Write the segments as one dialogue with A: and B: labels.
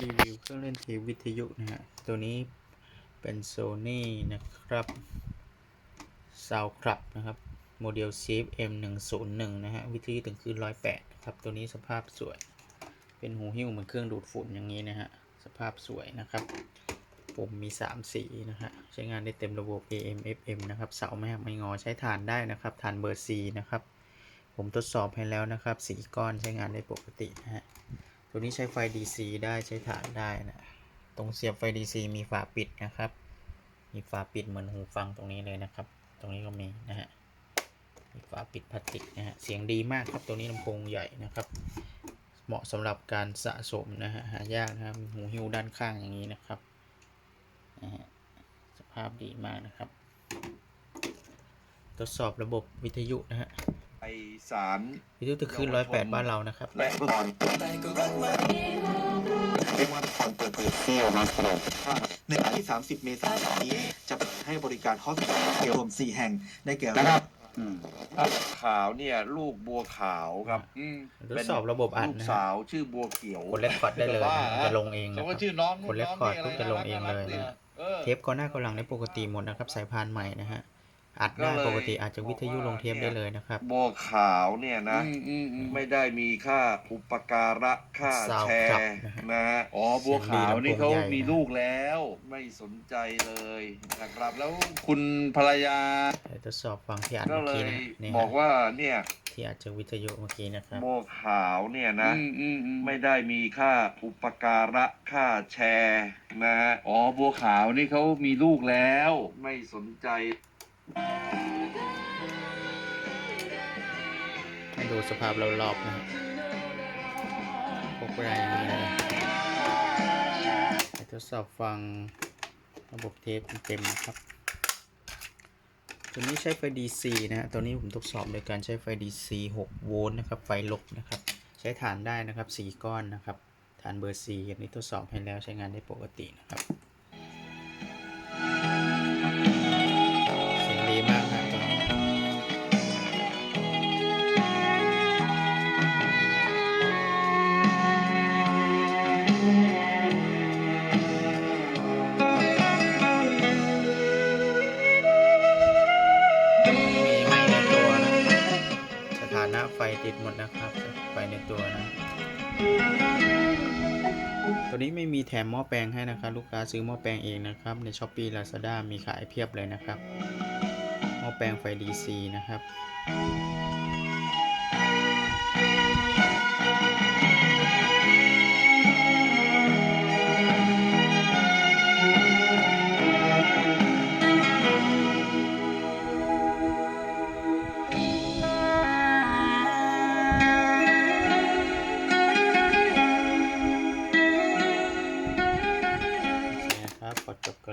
A: รีวิวเครื่องเล่นทีวีวิทยุนะฮะ ตัวนี้เป็น Sony นะครับ Sound Club นะครับ โมเดล CFM 101นะฮะ วิทยุถึงคืน108ครับ ตัวนี้สภาพสวย เป็นหูหิ้วเหมือนเครื่องดูดฝุ่นอย่างนี้นะฮะ สภาพสวยนะครับปุ่มมี 3 สีนะฮะ ใช้งานได้เต็มระบบ AM FM นะครับ เสาไม่หักไม่งอใช้ฐานได้นะครับ ฐานเบอร์ C นะครับ ผมทดสอบให้แล้วนะครับ สีก้อนใช้งานได้ปกตินะฮะ ตัวนี้ใช้ไฟ DC ได้ใช้ฐานได้นะ ตรงเสียบไฟ DC มีฝาปิดนะครับ มีฝาปิดเหมือนหูฟังตรงนี้เลยนะครับ ตรงนี้ก็มีนะฮะ มีฝาปิดพลาสติกนะฮะ เสียงดีมากครับตัวนี้ลำโพงใหญ่นะครับ เหมาะสำหรับการสะสมนะฮะ หายากนะครับ หูหิ้วด้านข้างอย่างนี้นะครับนะฮะสภาพดีมากนะครับ ทดสอบระบบวิทยุนะฮะ
B: ไอสาร
A: วิทยุตะคืนร้อยแปดบ้านเรานะครับ
B: และก่อนเรียกว่าก่อนเปิดเผยเที่ยวมาตลอดในวันที่ 30 เมษายนนี้จะให้บริการฮอสพิทอลรวม 4 แห่งได้แก่นะครับ
C: ขาวเนี่ยลูกบัวขาวครับ
D: อืม
A: ทดสอบระบบอัด
C: ลูก
A: นะ
C: สา
A: ฮะ
C: วชื่อบัวเขียว
A: กดเลคคอร์ดได้เลยนะ
D: บ้า
A: จะลงเอง
D: ส
A: นะ
D: ม
A: ค
D: ม
A: รับ
D: ติชื่อน้อง
A: กดเลคคอร์ด
D: น้
A: ปุ๊
D: ง
A: บจะลงเองเลย
D: นี่
A: นะ
D: ออ
A: เทปก่อนหน้าก่อนหลังได้ปกติหมดนะครับสายพานใหม่นะฮะ อัดได้ปกติอาจจะวิทยุลงเทปได้เลยนะครับ
C: บัวขาวเนี่ยนะ
D: อืมอืมอืม
C: ไม่ได้มีค่าอุปการะค่า
A: ซาวด์
C: แช
A: คลับ
C: ร์
A: นะฮะ
C: นะฮะ
D: อ๋อบัวขาวนี่เขา
A: เสียงดีลำโพงใหญ่
D: มีลูกแล้ว
C: ไม่สนใจเลยนะครับ
D: แล้วคุณภรรยา
A: เดี๋ยวทดสอบฟังที่อัด
C: ก็
A: เมื่อ
C: เล
A: กี้
C: ย
A: นะนี่
C: บอก
A: ฮะ
C: ว่าเนี่ย
A: ที่อัดจากวิทยุเมื่อกี้นะครับ
C: บัวขาวเนี่ยนะ
D: อืมอืมอืม
C: ไม่ได้มีค่าอุปการะค่าแชร์นะฮะ
D: อ๋อบัวขาวนี่เขามีลูกแล้ว
C: ไม่สนใจ
A: ให้ดูสภาพรอบๆนะฮะพวกแรอย่างนี้เลยให้ทดสอบฟังระบบเทปเต็มนะครับ ตัวนี้ใช้ไฟ DC นะฮะ ตัวนี้ผมทดสอบโดยการใช้ไฟ DC 6 โวลต์นะครับ ไฟลบนะครับ ใช้ฐานได้นะครับ 4 ก้อนนะครับ ฐานเบอร์ C อันนี้ทดสอบให้แล้วใช้งานได้ปกตินะครับ ติดหมดนะครับไฟในตัวนะ ตัวนี้ไม่มีแถมหม้อแปลงให้นะครับ ลูกค้าซื้อหม้อแปลงเองนะครับ ในช้อปปี้ลาซาด้ามีขายเพียบเลยนะครับ หม้อแปลงไฟ DC นะครับ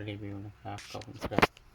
A: รีวิวนะครับ ขอบคุณครับ